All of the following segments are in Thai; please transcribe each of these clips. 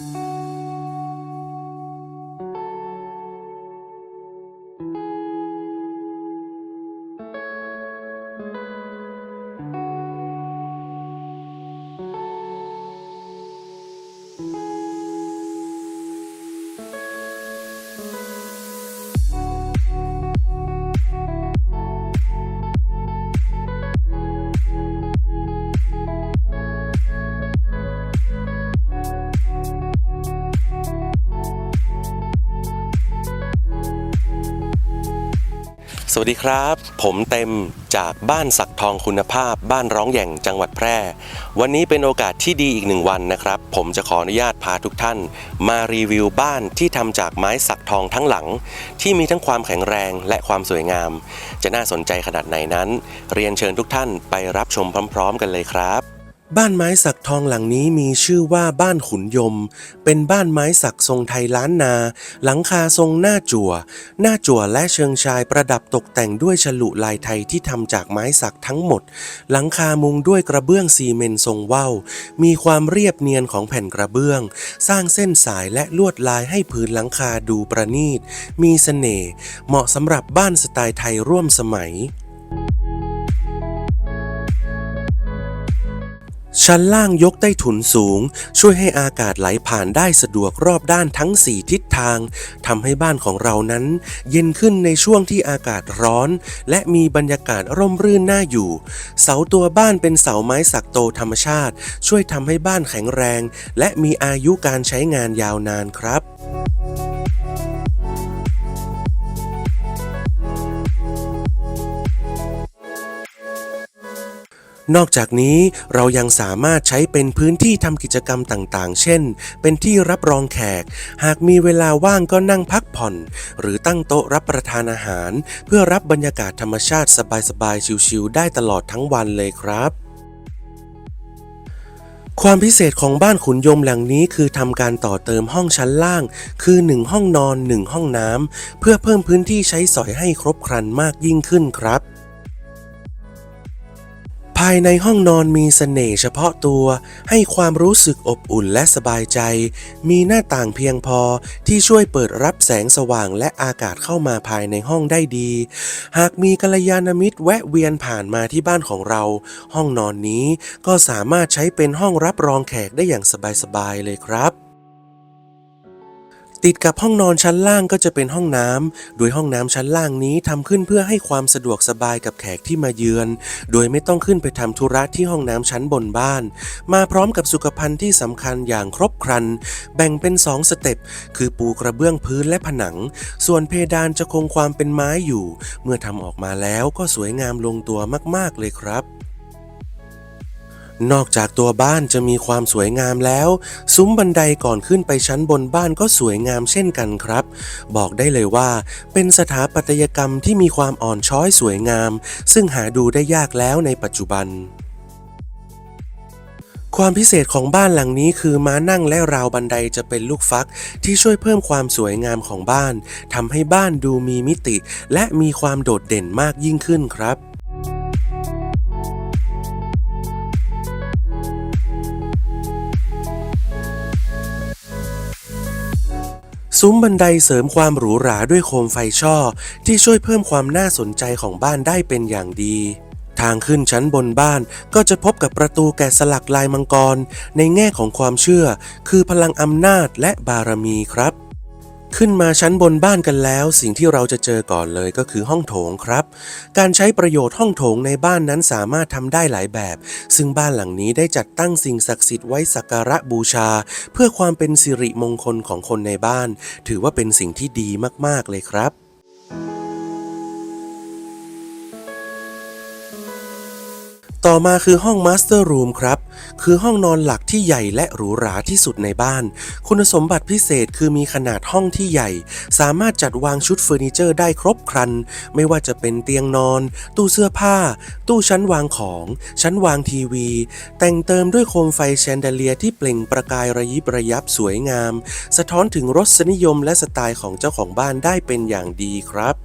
you. สวัสดีครับ ผมเต็มจากบ้านสักทองคุณภาพ บ้านร้องแย่งจังหวัดแพร่ วันนี้เป็นโอกาสที่ดีอีกหนึ่งวันนะครับ ผมจะขออนุญาตพาทุกท่าน มารีวิวบ้านที่ทำจากไม้สักทองทั้งหลัง ที่มีทั้งความแข็งแรงและความสวยงาม จะน่าสนใจขนาดไหนนั้น เรียนเชิญทุกท่านไปรับชมพร้อม ๆ กันเลยครับ บ้านไม้สักทองหลังนี้มีชื่อว่าบ้านขุนยม เป็นบ้านไม้สักทรงไทยล้านนา หลังคาทรงหน้าจั่ว หน้าจั่วและเชิงชายประดับตกแต่งด้วยฉลุลายไทยที่ทำจากไม้สักทั้งหมด หลังคามุงด้วยกระเบื้องซีเมนทรงว่าว มีความเรียบเนียนของแผ่นกระเบื้อง สร้างเส้นสายและลวดลายให้พื้นหลังคาดูประณีต มีเสน่ห์ เหมาะสำหรับบ้านสไตล์ไทยร่วมสมัย ชั้นล่างยกใต้ถุนสูง ช่วยให้อากาศไหลผ่านได้สะดวกรอบด้านทั้ง 4 ทิศทางทำให้บ้านของเรานั้น เย็นขึ้นในช่วงที่อากาศร้อน และมีบรรยากาศร่มรื่นน่าอยู่ เสาตัวบ้านเป็นเสาไม้สักโตธรรมชาติ ช่วยทำให้บ้านแข็งแรง และมีอายุการใช้งานยาวนานครับ นอกจากนี้เรายังสามารถใช้เป็นพื้นที่ทำกิจกรรมต่างๆ เช่น เป็นที่รับรองแขก หากมีเวลาว่างก็นั่งพักผ่อน หรือตั้งโต๊ะรับประทานอาหาร เพื่อรับบรรยากาศธรรมชาติสบายๆ ชิลๆ ได้ตลอดทั้งวันเลยครับความพิเศษของบ้านขุนยมหลังนี้คือทำการต่อเติมห้องชั้นล่าง คือ 1 ห้องนอน 1 ห้องน้ำเพื่อเพิ่มพื้นที่ใช้สอยให้ครบครันมากยิ่งขึ้นครับ ภายในห้องนอนมีเสน่ห์เฉพาะตัว ให้ความรู้สึกอบอุ่นและสบายใจ มีหน้าต่างเพียงพอที่ช่วยเปิดรับแสงสว่างและอากาศเข้ามาภายในห้องได้ดี หากมีกัลยาณมิตรแวะเวียนผ่านมาที่บ้านของเรา ห้องนอนนี้ก็สามารถใช้เป็นห้องรับรองแขกได้อย่างสบายๆเลยครับ ติดกับห้องนอนชั้นล่างก็จะเป็นห้องน้ำ โดยห้องน้ำชั้นล่างนี้ทำขึ้นเพื่อให้ความสะดวกสบายกับแขกที่มาเยือน โดยไม่ต้องขึ้นไปทำธุระที่ห้องน้ำชั้นบนบ้าน มาพร้อมกับสุขภัณฑ์ที่สำคัญอย่างครบครัน แบ่งเป็น 2 สเต็ป คือปูกระเบื้องพื้นและผนัง ส่วนเพดานจะคงความเป็นไม้อยู่ เมื่อทำออกมาแล้วก็สวยงามลงตัวมาก ๆ เลยครับ นอกจากตัวบ้านจะมีความสวยงามแล้ว ซุ้มบันไดก่อนขึ้นไปชั้นบนบ้านก็สวยงามเช่นกันครับ บอกได้เลยว่า เป็นสถาปัตยกรรมที่มีความอ่อนช้อยสวยงาม ซึ่งหาดูได้ยากแล้วในปัจจุบันความพิเศษของบ้านหลังนี้คือม้านั่งและราวบันไดจะเป็นลูกฟัก ที่ช่วยเพิ่มความสวยงามของบ้านทำให้บ้านดูมีมิติ และมีความโดดเด่นมากยิ่งขึ้นครับ ซุ้มบันไดเสริมความหรูหราด้วยโคมไฟช่อ ที่ช่วยเพิ่มความน่าสนใจของบ้านได้เป็นอย่างดี ทางขึ้นชั้นบนบ้านก็จะพบกับประตูแกะสลักลายมังกร ในแง่ของความเชื่อ คือพลังอำนาจและบารมีครับ ขึ้นมาชั้นบนบ้านกันแล้ว สิ่งที่เราจะเจอก่อนเลยก็คือห้องโถงครับ การใช้ประโยชน์ห้องโถงในบ้านนั้นสามารถทำได้หลายแบบ ซึ่งบ้านหลังนี้ได้จัดตั้งสิ่งศักดิ์สิทธิ์ไว้สักการะบูชา เพื่อความเป็นสิริมงคลของคนในบ้าน ถือว่าเป็นสิ่งที่ดีมากๆเลยครับ ต่อมาคือห้องมาสเตอร์รูมครับ คือห้องนอนหลักที่ใหญ่และหรูหราที่สุดในบ้าน คุณสมบัติพิเศษคือมีขนาดห้องที่ใหญ่ สามารถจัดวางชุดเฟอร์นิเจอร์ได้ครบครัน ไม่ว่าจะเป็นเตียงนอน ตู้เสื้อผ้า ตู้ชั้นวางของ ชั้นวางทีวี แต่งเติมด้วยโคมไฟแชนเดเลียที่เปล่งประกายระยิบระยับสวยงาม สะท้อนถึงรสนิยมและสไตล์ของเจ้าของบ้านได้เป็นอย่างดีครับ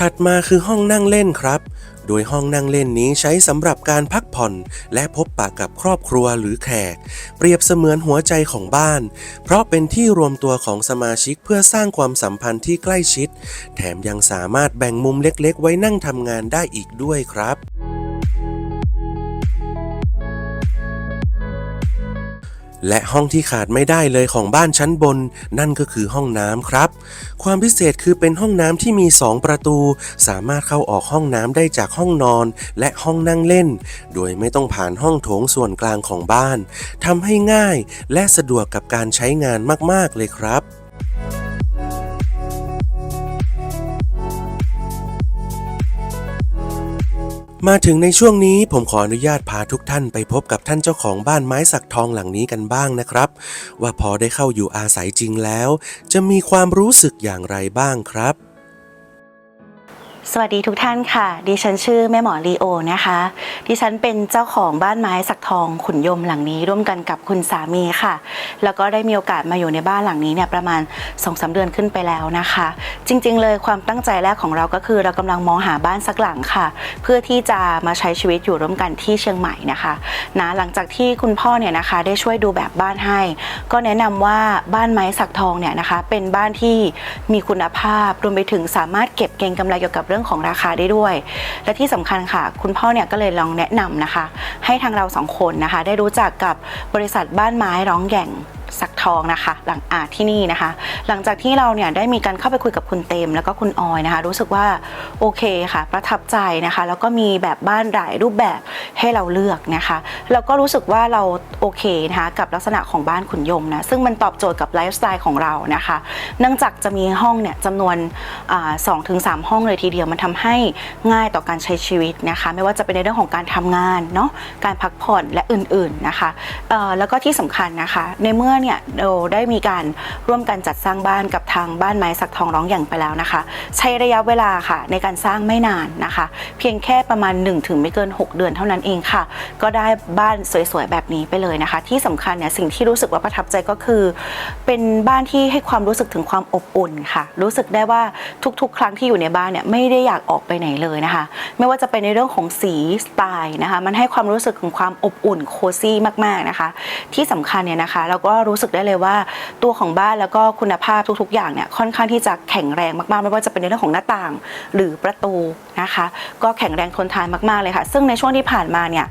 ถัดมาคือห้องนั่งเล่นครับ โดยห้องนั่งเล่นนี้ใช้สำหรับการพักผ่อน และพบปะกับครอบครัวหรือแขก เปรียบเสมือนหัวใจของบ้าน เพราะเป็นที่รวมตัวของสมาชิกเพื่อสร้างความสัมพันธ์ที่ใกล้ชิด แถมยังสามารถแบ่งมุมเล็กๆ ไว้นั่งทำงานได้อีกด้วยครับ และห้องที่ขาดไม่ได้เลยของบ้านชั้นบน นั่นก็คือห้องน้ำครับ ความพิเศษคือเป็นห้องน้ำที่มี 2 ประตู สามารถเข้าออกห้องน้ำได้จากห้องนอน และห้องนั่งเล่น โดยไม่ต้องผ่านห้องโถงส่วนกลางของบ้านทำให้ง่ายและสะดวกกับการใช้งานมาก ๆ เลยครับ มาถึงในช่วงนี้ผมขออนุญาตพาทุกท่านไปพบกับท่านเจ้าของบ้านไม้สักทองหลังนี้กันบ้างนะครับ ว่าพอได้เข้าอยู่อาศัยจริงแล้ว จะมีความรู้สึกอย่างไรบ้างครับ สวัสดีทุกท่านค่ะ ดิฉันชื่อแม่หมอลีโอนะคะ ดิฉันเป็นเจ้าของบ้านไม้สักทองขุนยมหลังนี้ ร่วมกันกับคุณสามีค่ะ แล้วก็ได้มีโอกาสมาอยู่ในบ้านหลังนี้เนี่ยประมาณ2อสาเดือนขึ้นไปแล้วนะคะ จริง ๆ เลยความตั้งใจแรกของเราก็คือ เรากำลังมองหาบ้านสักหลังค่ะ เพื่อที่จะมาใช้ชีวิตอยู่ร่วมกันที่เชียงใหม่นะคะนะหลังจากที่คุณพ่อเนี่ยนะคะได้ช่วยดูแบบบ้านให้ ก็แนะนำว่าบ้านไม้สักทองเนี่ยนะคะเป็นบ้านที่มีคุณภาพรวมไปถึงสามารถเก็บเก็งกำไรเกี่ยวกับรื่องของราคาได้ด้วย และที่สำคัญค่ะ คุณพ่อเนี่ยก็เลยลองแนะนำนะคะ ให้ทางเราสองคนนะคะ ได้รู้จักกับบริษัทบ้านไม้ร้องแก่ง สักทองนะคะ หลังอาที่นี่นะคะ หลังจากที่เราเนี่ยได้มีการเข้าไปคุยกับคุณเต็มแล้วก็คุณออยนะคะ รู้สึกว่าโอเคค่ะ ประทับใจนะคะ แล้วก็มีแบบบ้านหลายรูปแบบให้เราเลือกนะคะแล้วก็รู้สึกว่าเราโอเคนะคะกับลักษณะของบ้านขุนยมนะซึ่งมันตอบโจทย์กับไลฟ์สไตล์ของเรานะคะ เนื่องจากจะมีห้องเนี่ยจำนวนสองถึงสามห้องเลยทีเดียวมันทำให้ง่ายต่อการใช้ชีวิตนะคะ ไม่ว่าจะเป็นในเรื่องของการทำงานเนาะการพักผ่อนและอื่นๆนะคะแล้วก็ที่สำคัญนะคะ ในเมื่อเนี่ยเราได้มีการร่วมกันจัดสร้างบ้านกับทางบ้านไม้สักทองร้องอย่างไปแล้วนะคะ ใช้ระยะเวลาค่ะ ในการสร้างไม่นานนะคะ เพียงแค่ประมาณ 1 ถึงไม่เกิน 6 เดือนเท่านั้นเองค่ะ ก็ได้บ้านสวยๆแบบนี้ไปเลยนะคะ ที่สำคัญเนี่ยสิ่งที่รู้สึกว่าประทับใจก็คือ เป็นบ้านที่ให้ความรู้สึกถึงความอบอุ่นค่ะ รู้สึกได้ว่าทุกๆ ครั้งที่อยู่ในบ้านเนี่ยไม่ได้อยากออกไปไหนเลยนะคะ ไม่ว่าจะเป็นในเรื่องของสีสไตล์นะคะ มันให้ความรู้สึกถึงความอบอุ่นโคซี่มากๆนะคะ ที่สำคัญเนี่ยนะคะเราก็รูู้้สึกได้เลยว่า ตัวของบ้านแล้วก็คุณภาพทุกๆ อย่างเนี่ยค่อนข้างที่จะแข็งแรงมากๆ ไม่ว่าจะเป็นในเรื่องของหน้าต่าง หรือประตูนะคะ ก็แข็งแรงทนทานมากๆเลยค่ะ ซึ่งในช่วงที่ผ่านมาเนี่ย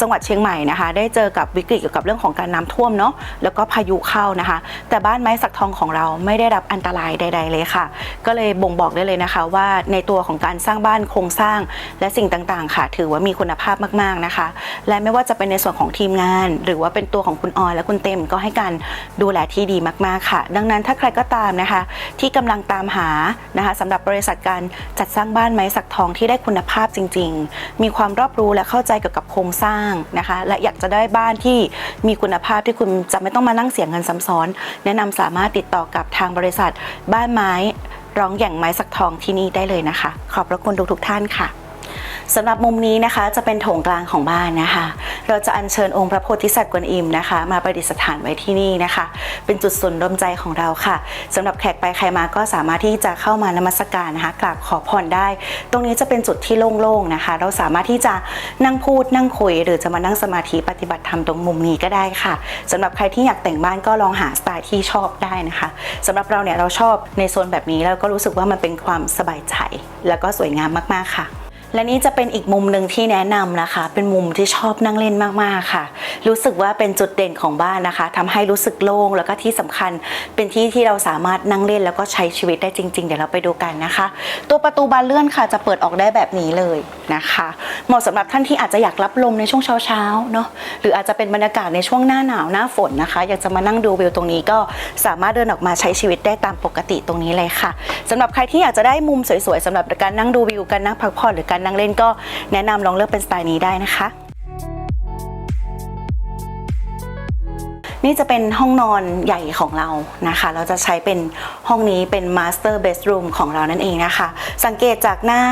จังหวัดเชียงใหม่นะคะ ได้เจอกับวิกฤตเกี่ยวกับเรื่องของการน้ำท่วมเนาะแล้วก็พายุเข้านะคะ แต่บ้านไม้สักทองของเราไม่ได้รับอันตรายใด ๆ เลยค่ะ ก็เลยบ่งบอกได้เลยนะคะว่าในตัวของการสร้างบ้านโครงสร้างและสิ่งต่างๆ ค่ะ ถือว่ามีคุณภาพมากๆนะคะ และไม่ว่าจะเป็นในส่วนของทีมงาน หรือว่าเป็นตัวของคุณออยและคุณเต็มก็ให้การดูแลที่ดีมากๆค่ะ ดังนั้นถ้าใครก็ตามนะคะ ที่กำลังตามหานะคะสำหรับบริษัทการจัดสร้างบ้านม้สักทองที่ได้คุณภาพจริง ๆ มีความรอบรู้และเข้าใจเกี่ยวกับโครงสร้างนะคะ และอยากจะได้บ้านที่มีคุณภาพที่คุณจะไม่ต้องมานั่งเสียเงินซ้ำซ้อน แนะนำสามารถติดต่อกับทางบริษัท บ้านไม้ร้องอย่างไม้สักทองที่นี่ได้เลยนะคะ ขอบพระคุณทุกๆท่านค่ะ สำหรับมุมนี้นะคะจะเป็นโถงกลางของบ้านนะคะ เราจะอัญเชิญองค์พระโพธิสัตว์กวนอิมนะคะ มาประดิษฐานไว้ที่นี่นะคะ เป็นจุดศูนย์รวมใจของเราค่ะสำหรับแขกไปใครมาก็สามารถที่จะเข้ามานมัสการนะคะกราบขอพรได้ ตรงนี้จะเป็นจุดที่โล่งๆนะคะ เราสามารถที่จะนั่งพูดนั่งคุย หรือจะมานั่งสมาธิปฏิบัติธรรมตรงมุมนี้ก็ได้ค่ะสำหรับใครที่อยากแต่งบ้านก็ลองหาสไตล์ที่ชอบได้นะคะสำหรับเราเนี่ยเราชอบในโซนแบบนี้แล้วก็รู้สึกว่ามันเป็นความสบายใจ แล้วก็สวยงามมากๆค่ะ และนี่จะเป็นอีกมุมหนึ่งที่แนะนำนะคะ เป็นมุมที่ชอบนั่งเล่นมากๆค่ะ รู้สึกว่าเป็นจุดเด่นของบ้านนะคะทำให้รู้สึกโล่งแล้วก็ที่สำคัญเป็นที่ที่เราสามารถนั่งเล่นแล้วก็ใช้ชีวิตได้จริง ๆ เดี๋ยวเราไปดูกันนะคะ ตัวประตูบานเลื่อนค่ะ จะเปิดออกได้แบบนี้เลยนะคะ เหมาะสำหรับท่านที่อาจจะอยากรับลมในช่วงเช้าๆเนาะหรืออาจจะเป็นบรรยากาศในช่วงหน้าหนาวหน้าฝนนะคะ อยากจะมานั่งดูวิวตรงนี้ก็สามารถเดินออกมาใช้ชีวิตได้ตามปกติตรงนี้เลยค่ะสำหรับใครที่อยากจะได้มุมสวยๆสำหรับการนั่งดูวิวการนั่งพักผ่อนหรือการนั่งเล่นก็แนะนำลองเลือกเป็นสไตล์นี้ได้นะคะนี่จะเป็นห้องนอนใหญ่ของเรานะคะ เราจะใช้เป็นห้องนี้เป็น Master Bedroom ของเรานั่นเองนะคะ สังเกตจากหน้า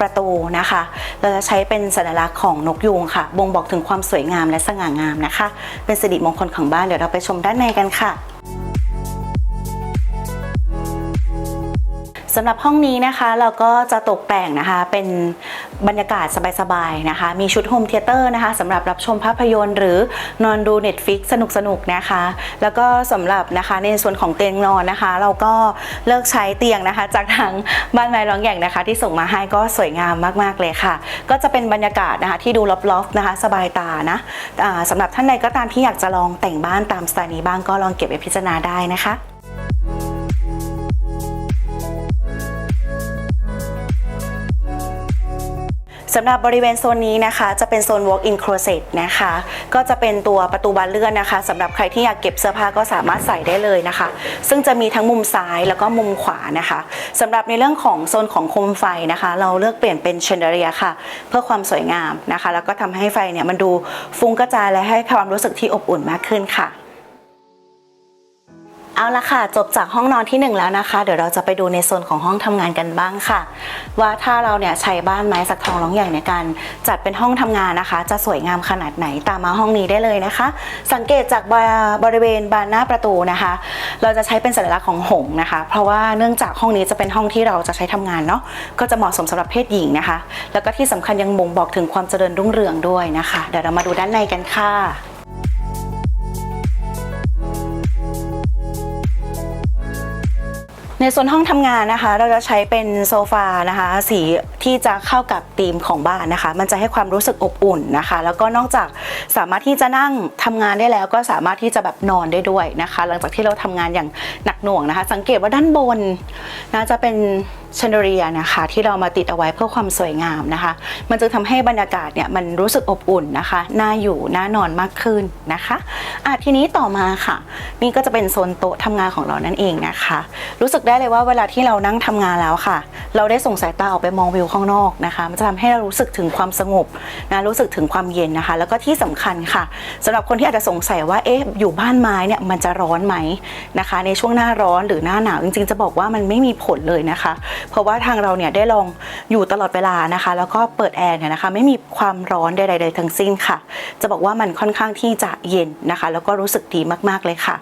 ประตูนะคะ เราจะใช้เป็นสัญลักษณ์ของนกยูงค่ะ บ่งบอกถึงความสวยงามและสง่างามนะคะ เป็นสิริมงคลของบ้าน เดี๋ยวเราไปชมด้านในกันค่ะ สำหรับห้องนี้นะคะเราก็จะตกแต่งนะคะเป็นบรรยากาศสบายๆนะคะ มีชุดโฮมเทเตอร์นะคะสำหรับรับชมภาพยนตร์หรือนอนดู Netflix สนุกๆนะคะ แล้วก็สำหรับนะคะในส่วนของเตียงนอนนะคะ เราก็เลิกใช้เตียงนะคะ จากทางบ้านไม้ร้องแย่งนะคะ ที่ส่งมาให้ก็สวยงามมากๆเลยค่ะ ก็จะเป็นบรรยากาศนะคะที่ดูลอบๆนะคะ สบายตานะอ่าสำหรับท่านใดก็ตามที่อยากจะลองแต่งบ้านตามสไตล์นี้บ้างก็ลองเก็บไปพิจารณาได้นะคะ สำหรับบริเวณโซนนี้นะคะจะเป็นโซน walk-in closet นะคะ ก็จะเป็นตัวประตูบานเลื่อนนะคะสำหรับใครที่อยากเก็บเสื้อผ้าก็สามารถใส่ได้เลยนะคะ ซึ่งจะมีทั้งมุมซ้ายแล้วก็มุมขวานะคะสำหรับในเรื่องของโซนของโคมไฟนะคะ เราเลือกเปลี่ยนเป็นเชนเดเรียค่ะ เพื่อความสวยงามนะคะ แล้วก็ทำให้ไฟเนี่ยมันดูฟุ้งกระจายและให้ความรู้สึกที่อบอุ่นมากขึ้นค่ะ เอาละค่ะ จบจากห้องนอนที่หนึ่งแล้วนะคะ เดี๋ยวเราจะไปดูในโซนของห้องทำงานกันบ้างค่ะ ว่าถ้าเราเนี่ยใช้บ้านไม้สักทองร้องใหญ่ในการจัดเป็นห้องทำงานนะคะ จะสวยงามขนาดไหนตามมาห้องนี้ได้เลยนะคะ สังเกตจากบริเวณบานหน้าประตูนะคะ เราจะใช้เป็นสัญลักษณ์ของหงนะคะ เพราะว่าเนื่องจากห้องนี้จะเป็นห้องที่เราจะใช้ทำงานเนาะก็จะเหมาะสมสำหรับเพศหญิงนะคะ แล้วก็ที่สำคัญยังบ่งบอกถึงความเจริญรุ่งเรืองด้วยนะคะ เดี๋ยวเรามาดูด้านในกันค่ะ ในส่วนห้องทำงานนะคะ เราจะใช้เป็นโซฟานะคะ สีที่จะเข้ากับธีมของบ้านนะคะ มันจะให้ความรู้สึกอบอุ่นนะคะ แล้วก็นอกจากสามารถที่จะนั่งทำงานได้แล้ว ก็สามารถที่จะแบบนอนได้ด้วยนะคะ หลังจากที่เราทำงานอย่างหนักหน่วงนะคะ สังเกตว่าด้านบนนะจะเป็นชนเดอเรียนะคะที่เรามาติดเอาไว้เพื่อความสวยงามนะคะ มันจะทำให้บรรยากาศเนี่ยมันรู้สึกอบอุ่นนะคะน่าอยู่น่านอนมากขึ้นนะคะอะทีนี้ต่อมาค่ะ นี่ก็จะเป็นโซนโต๊ะทำงานของเรานั่นเองนะคะ รู้สึกได้เลยว่าเวลาที่เรานั่งทำงานแล้วค่ะ เราได้ส่งสายตาออกไปมองวิวข้างนอกนะคะ มันจะทำให้เรารู้สึกถึงความสงบนะรู้สึกถึงความเย็นนะคะ แล้วก็ที่สำคัญค่ะสำหรับคนที่อาจจะสงสัยว่าเอ๊ะอยู่บ้านไม้เนี่ยมันจะร้อนไหมนะคะ ในช่วงหน้าร้อนหรือหน้าหนาวจริงๆ จะบอกว่ามันไม่มีผลเลยนะคะเพราะว่าทางเราเนี่ยได้ลองอยู่ตลอดเวลานะคะ แล้วก็เปิดแอร์เนี่ยนะคะไม่มีความร้อนใดๆทั้งสิ้นค่ะ จะบอกว่ามันค่อนข้างที่จะเย็นนะคะ แล้วก็รู้สึกดีมากๆเลยค่ะ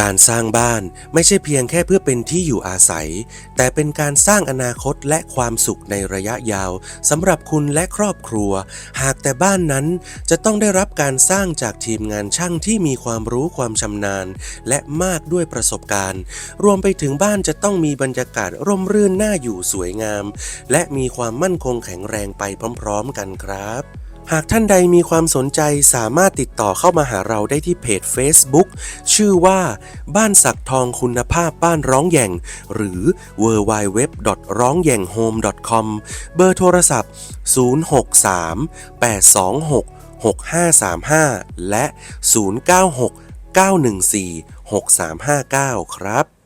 การสร้างบ้านไม่ใช่เพียงแค่เพื่อเป็นที่อยู่อาศัย แต่เป็นการสร้างอนาคตและความสุขในระยะยาวสำหรับคุณและครอบครัว หากแต่บ้านนั้นจะต้องได้รับการสร้างจากทีมงานช่างที่มีความรู้ความชำนาญ และมากด้วยประสบการณ์ รวมไปถึงบ้านจะต้องมีบรรยากาศร่มรื่นน่าอยู่สวยงาม และมีความมั่นคงแข็งแรงไปพร้อม ๆ กันครับ หากท่านใดมีความสนใจสามารถติดต่อเข้ามาหาเราได้ที่เพจ Facebook ชื่อว่า บ้านสักทองคุณภาพบ้านร้องแย่ง หรือ w w w ร้องแย่ง home com เบอร์โทรศัพท์ 063 826 6535 และ 096 914 6359 ครับ